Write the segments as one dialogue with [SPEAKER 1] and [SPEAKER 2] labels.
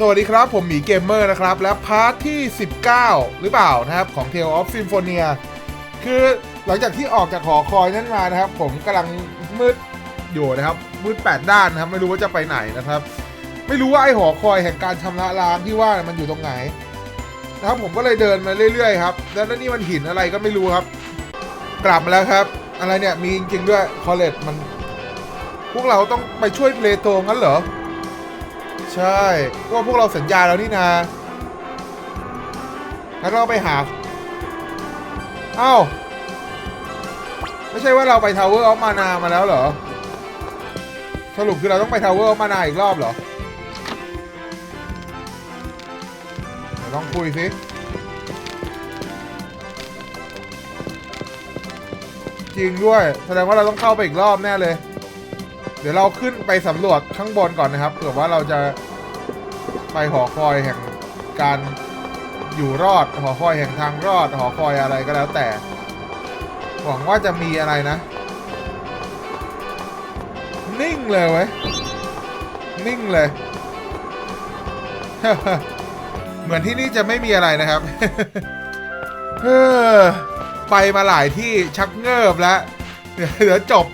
[SPEAKER 1] สวัสดีครับผมหมีเกมเมอร์นะครับ และพาร์ทที่ 19 หรือเปล่านะครับ ของ Tale of Symphonia คือหลังจากที่ออกจากหอคอยนั้นมานะครับ ผมกำลังมืดอยู่นะครับ มืด 8 ด้านนะครับ ไม่รู้ว่าจะไปไหนนะครับ ไม่รู้ว่าไอหอคอยแห่งการชำระล้างที่ว่ามันอยู่ตรงไหนนะครับผมก็เลยเดินมาเรื่อยๆครับ แล้วนี่มันหินอะไรก็ไม่รู้ครับ กลับมาแล้วครับ อะไรเนี่ยมีจริงๆด้วยคอเลตมัน พวกเราต้องไปช่วยเพลโตงั้นเหรอ ใช่พว่าพวกเราสัญญาแล้วนี่นาแล้วเราไปหาเอ้าไม่ใช่ว่าเราไปทาวเวอร์ออฟมานามาแล้วเหรอ สรุปคือเราต้องไปทาวเวอร์ออฟมานาอีกรอบเหรอเดี๋ยวลองคุยสิจริงด้วย แสดงว่าเราต้องเข้าไปอีกรอบแน่เลย ดี๋ยวเราขึ้นไปสำรวจข้างบนก่อนนะครับเผื่อว่าเราจะไปหอคอยแห่งการอยู่รอดหอคอยแห่งทางรอดหอคอยอะไรก็แล้วแต่ หวังว่าจะมีอะไรนะ นิ่งเลยเว้ยนิ่งเลย เหมือนที่นี่จะไม่มีอะไรนะครับไปมาหลายที่ชักเงิบแล้ว เดี๋ยวจบ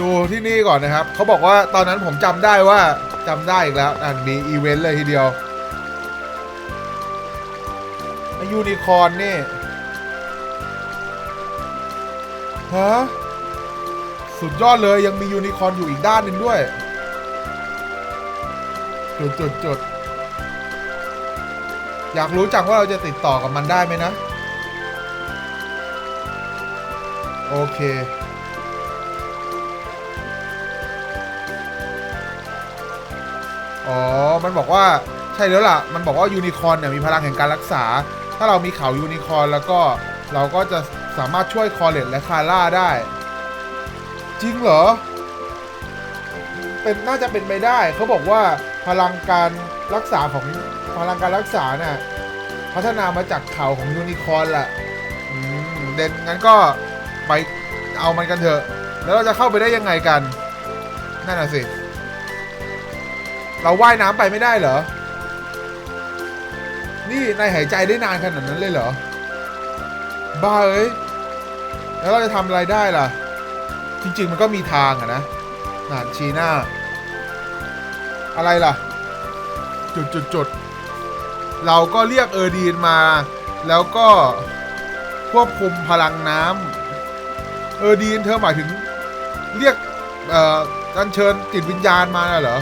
[SPEAKER 1] ดูที่นี่ก่อนนะครับ เขาบอกว่าตอนนั้นผมจำได้ว่าจำได้อีกแล้วอ่านมีอีเวนต์เลยทีเดียวยูนิคอร์นนี่ฮะสุดยอดเลยยังมียูนิคอร์นอยู่อีกด้านหนึ่งด้วย จุดจุดจุดอยากรู้จังว่าเราจะติดต่อกับมันได้ไหมนะ โอเค อ๋อ มันบอกว่าใช่แล้วล่ะ มันบอกว่ายูนิคอร์นเนี่ยมีพลังแห่งการรักษา ถ้าเรามีเขายูนิคอร์นแล้วก็เราก็จะสามารถช่วยคอเลตและคาร่าได้ จริงเหรอ เป็นน่าจะเป็นไปได้ เขาบอกว่าพลังการรักษาของพลังการรักษาเนี่ยพัฒนามาจากเขาของยูนิคอร์นแหละเด่นงั้นก็ไปเอามันกันเถอะ แล้วเราจะเข้าไปได้ยังไงกัน นั่นน่ะสิ เราว่ายน้ำไปไม่ได้เหรอ นี่นายหายใจได้นานขนาดนั้นเลยเหรอ บ้าเอ้ย แล้วเราจะทำอะไรได้ล่ะ จริง ๆ มันก็มีทางอะนะนานชีหน้า อะไรล่ะ จุดจุดจุดเราก็เรียกเออดีนมา แล้วก็ควบคุมพลังน้ำเออดีนเธอหมายถึงเรียกเอ่ออัญเชิญจิตวิญญาณมาเหรอ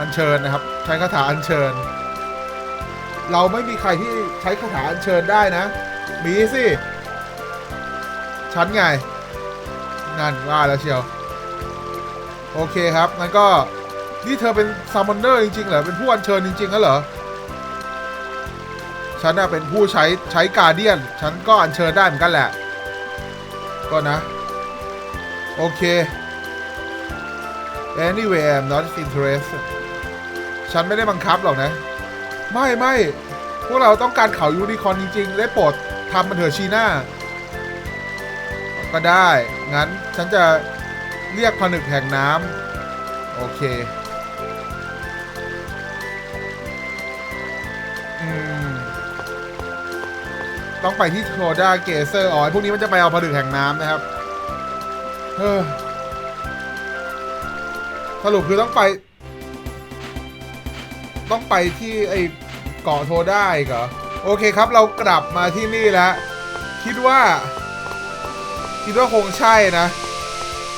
[SPEAKER 1] อัญเชิญนะครับ ใช้คาถาอัญเชิญ เราไม่มีใครที่ใช้คาถาอัญเชิญได้นะ มีสิฉันไง นั่นว่าแล้วเชียว โอเคครับงั้นก็นี่เธอเป็นซัมมอนเนอร์จริงๆเหรอเป็นผู้อัญเชิญจริงๆงั้นเหรอฉันน่ะเป็นผู้ใช้ใช้การเดียน ฉันก็อัญเชิญได้เหมือนกันแหละ ก็นะ โอเค anyway I'm not interested ฉันไม่ได้บังคับหรอกนะ ไม่ไม่พวกเราต้องการเขายูนิคอร์นจริง ๆ ได้โปรดทำมันเถอะชีน่าก็ได้ งั้นฉันจะเรียกผนึกแห่งน้ำโอเคอืมต้องไปที่โทด้าเกเซอร์อ๋อพวกนี้มันจะไปเอาผนึกแห่งน้ำนะครับ เออ สรุปคือต้องไป ต้องไปที่ไอ้เกาะโทได้กเหรอโอเคครับเรากลับมาที่นี่แล้ว คิดว่า คิดว่าคงใช่นะ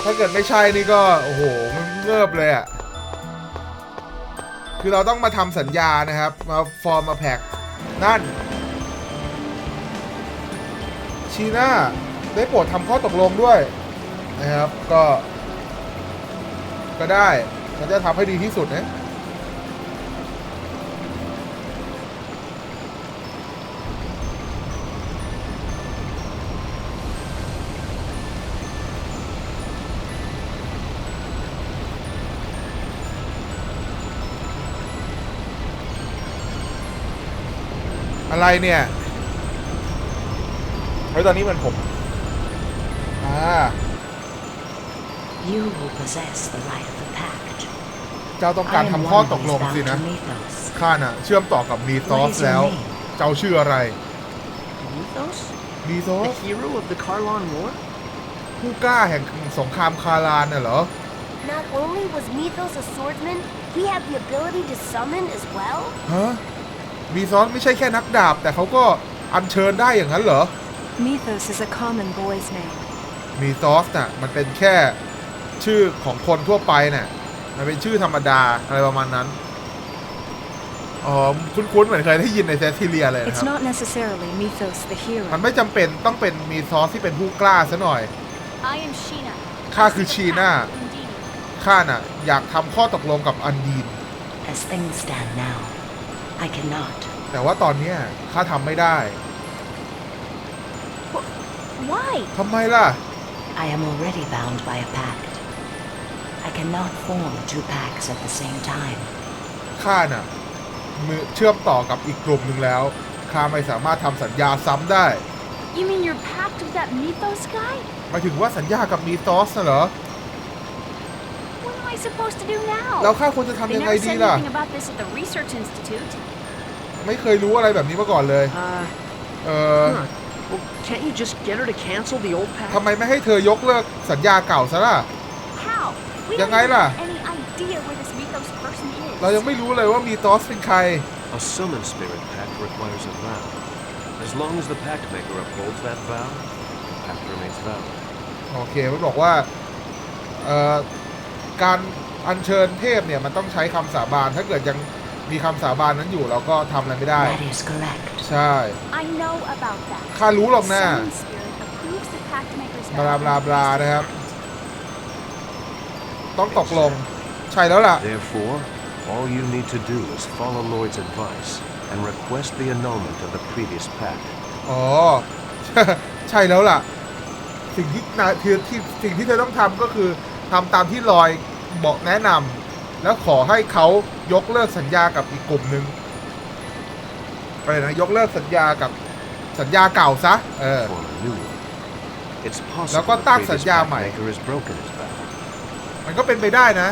[SPEAKER 1] ถ้าเกิดไม่ใช่นี่ก็ โอ้โห มันเงิบเลยอะ่ะ คือเราต้องมาทำสัญญานะครับ มาฟอร์มมาแพ็กนั่น ชีน่า ได้โปรดทำข้อตกลงด้วย นะครับ ก็ ก็ได้ฉันจะทำให้ดีที่สุดนะ อะไรเนี่ยเฮ้ยตอนนี้มันผมอ่า
[SPEAKER 2] You will possess the light of the pact.
[SPEAKER 1] เจ้าต้อง
[SPEAKER 2] I
[SPEAKER 1] การ
[SPEAKER 2] am
[SPEAKER 1] ทำข้อ
[SPEAKER 2] one
[SPEAKER 1] ต
[SPEAKER 2] who
[SPEAKER 1] ก
[SPEAKER 2] is
[SPEAKER 1] ลง
[SPEAKER 2] bound
[SPEAKER 1] สิ
[SPEAKER 2] to
[SPEAKER 1] นะ
[SPEAKER 2] Mythos.
[SPEAKER 1] ข้าน่ะเชื่อมต่อกับมีซอ
[SPEAKER 2] What
[SPEAKER 1] ส
[SPEAKER 2] is
[SPEAKER 1] แล้ว
[SPEAKER 2] your name?
[SPEAKER 1] เจ้าชื่ออะไร
[SPEAKER 3] Mythos?
[SPEAKER 1] มีซอ
[SPEAKER 3] The
[SPEAKER 1] ส
[SPEAKER 3] hero of the Karlon War?
[SPEAKER 1] ผู้กล้าแห่งสงครามคารานน่ะเหรอ
[SPEAKER 4] Not only was Mythos a swordsman, he had the ability to summon as well.
[SPEAKER 1] ฮะ มีซอสไม่ใช่แค่นักดาบ แต่เขาก็อัญเชิญได้อย่างนั้นเหรอ
[SPEAKER 5] Mythos is a common boy's name.
[SPEAKER 1] มีซอสน่ะมันเป็นแค่ชื่อของคนทั่วไปน่ะมันเป็นชื่อธรรมดาอะไรประมาณนั้นอ๋อคุ้นๆเหมือนเคยได้ยินในแซสซิเลียเลยนะ
[SPEAKER 5] It's
[SPEAKER 1] ครับ
[SPEAKER 5] not necessarily Mythos the
[SPEAKER 1] มัน
[SPEAKER 5] hero.
[SPEAKER 1] ไม่จำเป็นต้องเป็นมีซอสที่เป็นผู้กล้าซะหน่อย
[SPEAKER 4] I am Sheena.
[SPEAKER 1] ข้าคือชีน่า
[SPEAKER 4] Indeed.
[SPEAKER 1] ข้าน่ะอยากทำข้อตกลงกับอันดีน
[SPEAKER 2] As things stand now, I cannot.
[SPEAKER 1] แต่ว่าตอนเนี้ยข้าทำไม่ได้
[SPEAKER 4] Why?
[SPEAKER 1] ทำไมล่ะ
[SPEAKER 2] I am already bound by a pact. I cannot form two pacts at the same time.
[SPEAKER 1] ข้าน่ะมือเชื่อมต่อกับอีกกลุ่มหนึ่งแล้วข้าไม่สามารถทำสัญญาซ้ำได้
[SPEAKER 4] You mean your pact with that Mythos guy?
[SPEAKER 1] หมายถึงว่าสัญญากับมีตอสน่ะเหรอ
[SPEAKER 4] What am I supposed to do now?
[SPEAKER 1] แล้วข้าควรจะทำ
[SPEAKER 4] They
[SPEAKER 1] ยังไง
[SPEAKER 4] never
[SPEAKER 1] ดี
[SPEAKER 4] said
[SPEAKER 1] ล่ะ
[SPEAKER 4] anything about this at the Research Institute.
[SPEAKER 1] ไม่เคยรู้อะไรแบบนี้มาก่อนเลย
[SPEAKER 3] Uh,
[SPEAKER 1] เออ
[SPEAKER 3] huh. Well, can't you just get her to cancel the old pact?
[SPEAKER 1] ทำไมไม่ให้เธอยกเลิกสัญญาเก่าซะล่ะ
[SPEAKER 4] How? We
[SPEAKER 1] ยัง
[SPEAKER 4] don't
[SPEAKER 1] ไง
[SPEAKER 4] even
[SPEAKER 1] ล่ะ
[SPEAKER 4] have any idea where this Mythos person is.
[SPEAKER 1] เรายังไม่รู้เลยว่ามีตอสเป็นใคร
[SPEAKER 6] A summon spirit pact requires a vow. As long as the pact maker upholds that vow, the pact remains valid.
[SPEAKER 1] โอเคมันบอกว่าเอ่อการอัญเชิญเทพเนี่ยมันต้องใช้คำสาบานถ้าเกิดยัง มีคำสาบานนั้นอยู่เราก็ทำอะไรไม่ได้
[SPEAKER 2] That is correct.
[SPEAKER 1] ใช่
[SPEAKER 4] I know about that.
[SPEAKER 1] ข้ารู้หรอกนะ
[SPEAKER 4] Summon spirit approves the pact maker's
[SPEAKER 1] บลา
[SPEAKER 4] vow
[SPEAKER 1] บลาบลา
[SPEAKER 4] and
[SPEAKER 1] นะครับ
[SPEAKER 4] pact.
[SPEAKER 1] ต้องตกลง ใช่แล้วล่ะ
[SPEAKER 6] Therefore, all you need to do is follow Lloyd's advice and request the annulment of the previous pact.
[SPEAKER 1] อ๋อ ใช่แล้วล่ะ สิ่งที่นายที่ที่สิ่งที่เธอต้องทำก็คือทำตามที่ลอยบอกแนะนำ แล้วขอให้เขายกเลิกสัญญากับอีกกลุ่มหนึ่งอะไรนะยกเลิกสัญญากับสัญญาเก่าซะเออ
[SPEAKER 6] Form a new one. It's
[SPEAKER 1] แล้วก็
[SPEAKER 6] possible the
[SPEAKER 1] ตั้ง
[SPEAKER 6] previous
[SPEAKER 1] สัญญา
[SPEAKER 6] pact
[SPEAKER 1] ใหม่
[SPEAKER 6] maker has broken his vow,
[SPEAKER 1] มันก็เป็นไปได้นะ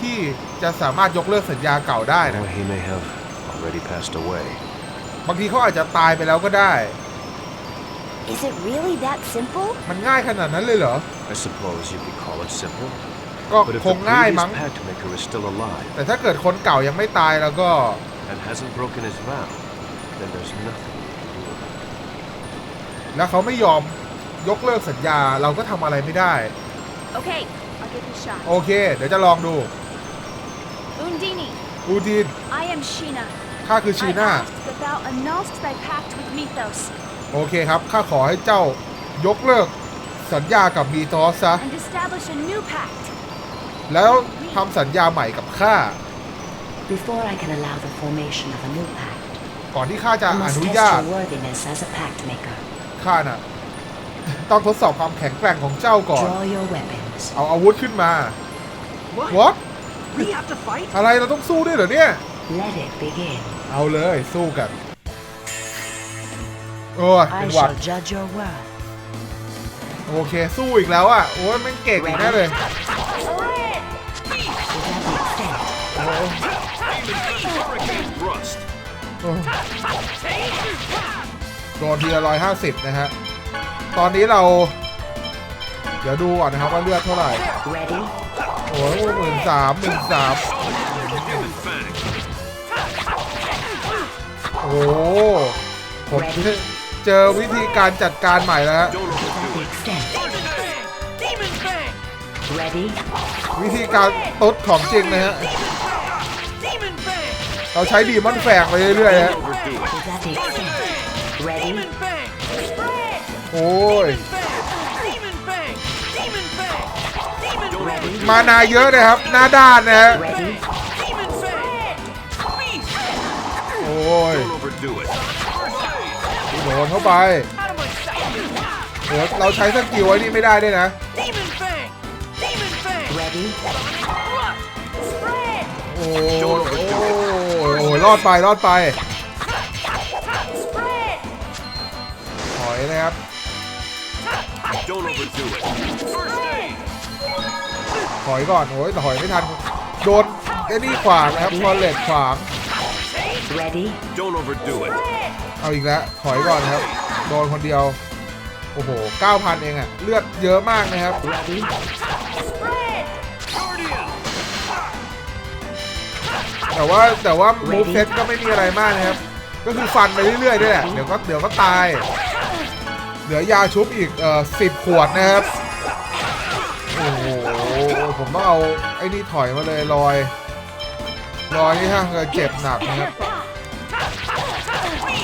[SPEAKER 1] ที่จะสามารถยกเลิกสัญญาเก่าได้นะ
[SPEAKER 6] or he may have already passed away.
[SPEAKER 1] บางทีเขาอาจจะตายไปแล้วก็ได้
[SPEAKER 4] Is it really that simple?
[SPEAKER 1] มันง่ายขนาดนั้นเลยเหรอ
[SPEAKER 6] I suppose you could call it simple.
[SPEAKER 1] ก็
[SPEAKER 6] But if
[SPEAKER 1] ค
[SPEAKER 6] the
[SPEAKER 1] งง่าย
[SPEAKER 6] previous
[SPEAKER 1] มั้ง
[SPEAKER 6] pact maker is still alive
[SPEAKER 1] แต่ถ้าเกิดคนเก่ายังไม่ตายแล้วก็
[SPEAKER 6] and hasn't broken his vow, then there's nothing you can do about it.
[SPEAKER 1] แล้วเขาไม่ยอมยกเลิกสัญญาเราก็ทำอะไรไม่ได้
[SPEAKER 4] Okay, I'll give it a shot.
[SPEAKER 1] โอเค เดี๋ยวจะลองดู
[SPEAKER 4] Undini,
[SPEAKER 1] อูดิน
[SPEAKER 4] I am Sheena.
[SPEAKER 1] ข้าคือชี
[SPEAKER 4] I
[SPEAKER 1] น่า
[SPEAKER 4] ask that thou annulst thy pact with Mythos
[SPEAKER 1] โอเคครับ ข้าขอให้เจ้ายกเลิกสัญญากับมีตอสซะ แล้วทำสัญญาใหม่กับข้า
[SPEAKER 2] Before I can allow the formation of a new pact,
[SPEAKER 1] ก่อนที่ข้าจะ
[SPEAKER 2] I
[SPEAKER 1] อ
[SPEAKER 2] must
[SPEAKER 1] นุ
[SPEAKER 2] test
[SPEAKER 1] ญาต
[SPEAKER 2] your worthiness as a pact maker.
[SPEAKER 1] ข้าน่ะ ต้องทดสอบความแข็งแกร่งของเจ้าก่อน
[SPEAKER 2] Draw your weapons.
[SPEAKER 1] เอาอาวุธขึ้นมา
[SPEAKER 3] What?
[SPEAKER 1] What
[SPEAKER 3] We have to fight?
[SPEAKER 1] อะไรเราต้องสู้ด้วยเหรอเนี่ย
[SPEAKER 2] Let it begin.
[SPEAKER 1] เอาเลยสู้กันโอ้ยเป็
[SPEAKER 2] I
[SPEAKER 1] นหวัด
[SPEAKER 2] shall judge your worth.
[SPEAKER 1] โอเคสู้อีกแล้วอะ โอ้ยแม่งเก่งอีกแน่เลย
[SPEAKER 2] To that extent,
[SPEAKER 1] โอ้โดนทีละร้อยห้าสิบนะฮะ ตอนนี้เรา เดี๋ยวดูก่อนนะครับว่าเลือดเท่าไหร่
[SPEAKER 2] ready?
[SPEAKER 1] โอ้ยหมื่นสามหมื่นสามโอ้ผมเจอวิธีการจัดการใหม่แล้วฮะ
[SPEAKER 2] To that extent. Ready?
[SPEAKER 1] วิธีการตุ๊ดของจริงนะฮะ เราใช้ดีมอนแฝงไปเรื่อยๆฮะโอ้ยมานาเยอะนะครับ หน้าด้านนะฮะโอ้ยโดนเข้าไปโหเราใช้สกิลไว้นี่ไม่ได้ด้วยนะโอ้ย รอดไปรอดไปถอยนะครับ
[SPEAKER 6] Don't overdo it.
[SPEAKER 1] ถอยก่อนโอ้ยถอยไม่ทันโดนไอ้นี่ขวางนะครับคอเลตขวาง
[SPEAKER 2] Ready?
[SPEAKER 6] Don't overdo it.
[SPEAKER 1] เอาอีกแล้วถอยก่อนครับ โดนคนเดียว โอ้โห 9,000 เองอะเลือดเยอะมากนะครับ แต่ว่าแต่ว่ามูฟเซตก็ไม่มีอะไรมากนะครับ ก็คือฟันไปเรื่อยๆด้วยแหละ เดี๋ยวก็เดี๋ยวก็ตาย เหลือยาชุบอีกเอ่อสิบขวดนะครับ โอ้โห ผมต้องเอาไอ้นี่ถอยมาเลยลอย ลอยนี่ฮะเจ็บหนักนะครับ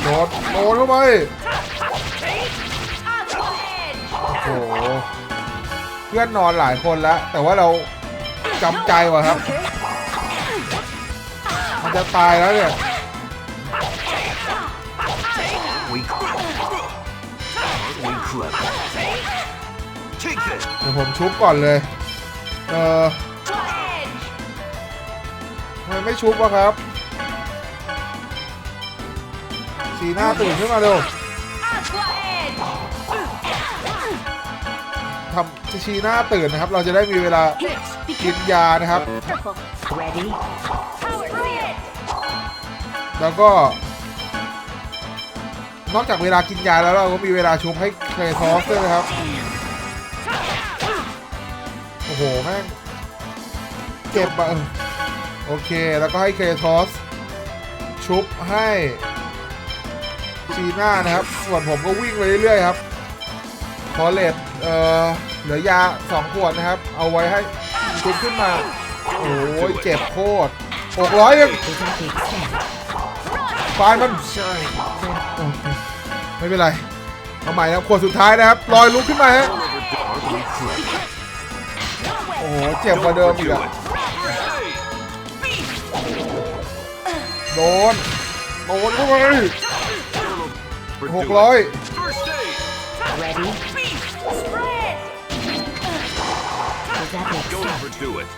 [SPEAKER 1] โดนโดนเข้าไปโอ้โห เพื่อนนอนหลายคนแล้ว แต่ว่าเราจำใจว่ะครับ จะตายแล้วเนี่ยเดี๋ยวผมชุบก่อนเลย เออทำไมไม่ชุบวะครับ สีหน้าตื่นขึ้นมาเร็วทำชีหน้าตื่นนะครับ เราจะได้มีเวลากินยานะครับ แล้วก็นอกจากเวลากินยาแล้วเราก็มีเวลาชุบให้เคลทอสด้วยนะครับ โอ้โหแม่งเจ็บอะโอเค แล้วก็ให้เคลทอส ชุบให้ชีน่านะครับ ส่วนผมก็วิ่งไปเรื่อยๆครับคอเลตเอ่อเหลือยาสองขวดนะครับ เอาไว้ให้ชุบขึ้นมา โอ้ยเจ็บโคตรหกร้อยยัง
[SPEAKER 2] Little big step.
[SPEAKER 1] ฟายมัน
[SPEAKER 2] Sorry.
[SPEAKER 1] โอเคไม่เป็นไรเอาใหม่นะครับขวดสุดท้ายนะครับลอยลุกขึ้นมาฮะ
[SPEAKER 6] Don't overdo it. Aren't we clever?
[SPEAKER 1] โอ้โหเจ็บกว่าเดิมอีกอะโดนโดนเข้าไป
[SPEAKER 6] Don't
[SPEAKER 1] หก
[SPEAKER 6] overdo
[SPEAKER 1] ร้อย
[SPEAKER 6] it. First aid.
[SPEAKER 2] Ready? Does that make
[SPEAKER 6] Don't
[SPEAKER 2] sense?
[SPEAKER 6] overdo it.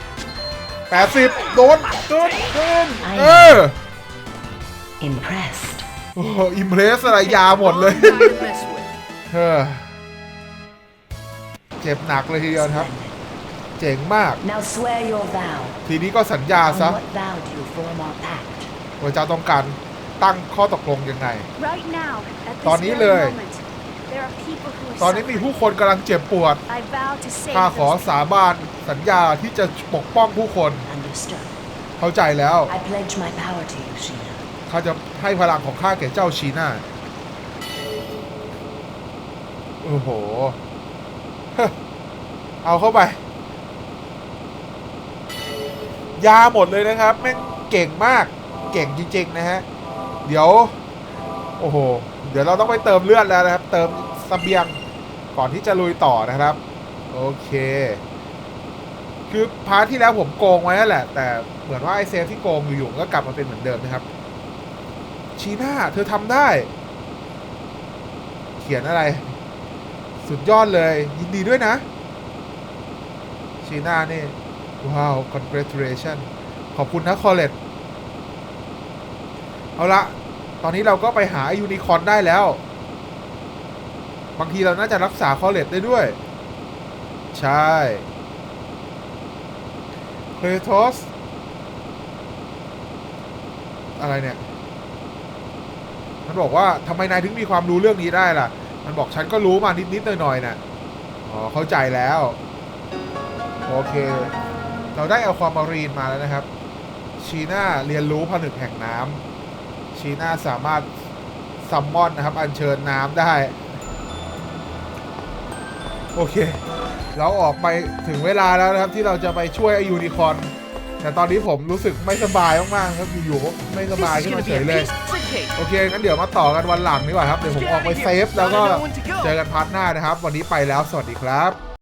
[SPEAKER 1] แปดสิบโดนโดนโดนเออ
[SPEAKER 2] Impressed.
[SPEAKER 1] โอ้โหอิมเพรสอะไรยาหมดเลย
[SPEAKER 3] Not to mess with.
[SPEAKER 1] เออเจ็บหนักเลยทีเดียวนะครับ เจ๋งมาก
[SPEAKER 2] Now swear your vow.
[SPEAKER 1] ทีนี้ก็สัญญา
[SPEAKER 2] On
[SPEAKER 1] ซะ
[SPEAKER 2] what vow do you form our pact?
[SPEAKER 1] ว่าเจ้าต้องการตั้งข้อตกลงยังไง
[SPEAKER 4] Right now, at this
[SPEAKER 1] ตอนนี้
[SPEAKER 4] very
[SPEAKER 1] เลย
[SPEAKER 4] moment, there are people who are
[SPEAKER 1] ตอนนี้มีผู้คนกำลังเจ็บปวด
[SPEAKER 4] suffering. I vow to save
[SPEAKER 1] ข้าขอ
[SPEAKER 4] those
[SPEAKER 1] สาบานสัญญาที่จะปกป้องผู้คน
[SPEAKER 2] Understood.
[SPEAKER 1] เข้าใจแล้ว
[SPEAKER 2] I pledge my power to you, Sheena.
[SPEAKER 1] ข้าจะให้พลังของข้าแก่เจ้าชีน่าโอ้โหฮะเอาเข้าไป ยาหมดเลยนะครับ แม่งเก่งมาก เก่งจริง ๆ นะฮะ เดี๋ยว โอ้โห เดี๋ยวเราต้องไปเติมเลือดแล้วนะครับ เติมเสเบียงก่อนที่จะลุยต่อนะครับ โอเค คือพาร์ทที่แล้วผมโกงไว้นั่นแหละ แต่เหมือนว่าไอเซฟที่โกงอยู่ๆก็กลับมาเป็นเหมือนเดิมนะครับ ชีน่าเธอทำได้ เขียนอะไร สุดยอดเลย ยินดีด้วยนะ ชีน่านี่ ว้าว congratulation ขอบคุณนะคอเลตเอาละ ตอนนี้เราก็ไปหายูนิคอร์นได้แล้ว บางทีเราน่าจะรักษาคอเลตได้ด้วย ใช่เครโทสอะไรเนี่ย บอกว่าทำไมนายถึงมีความรู้เรื่องนี้ได้ล่ะ มันบอกฉันก็รู้มานิดๆหน่อยๆน่ะอ๋อเข้าใจแล้ว โอเค เราได้เอาความมารีนมาแล้วนะครับ ชีน่าเรียนรู้ผนึกแห่งน้ำชีน่าสามารถซัมมอนนะครับ อัญเชิญน้ำได้ โอเค เราออกไปถึงเวลาแล้วนะครับ ที่เราจะไปช่วยไอยูนิคอนแต่ตอนนี้ผมรู้สึกไม่สบายมากๆครับอยู่ๆไม่สบายขึ้นมาเฉยเลย โอเคงั้นเดี๋ยวมาต่อกันวันหลังดีกว่าครับ เดี๋ยวผมออกไปเซฟแล้วก็เจอกันพาร์ทหน้านะครับ วันนี้ไปแล้วสวัสดีครับ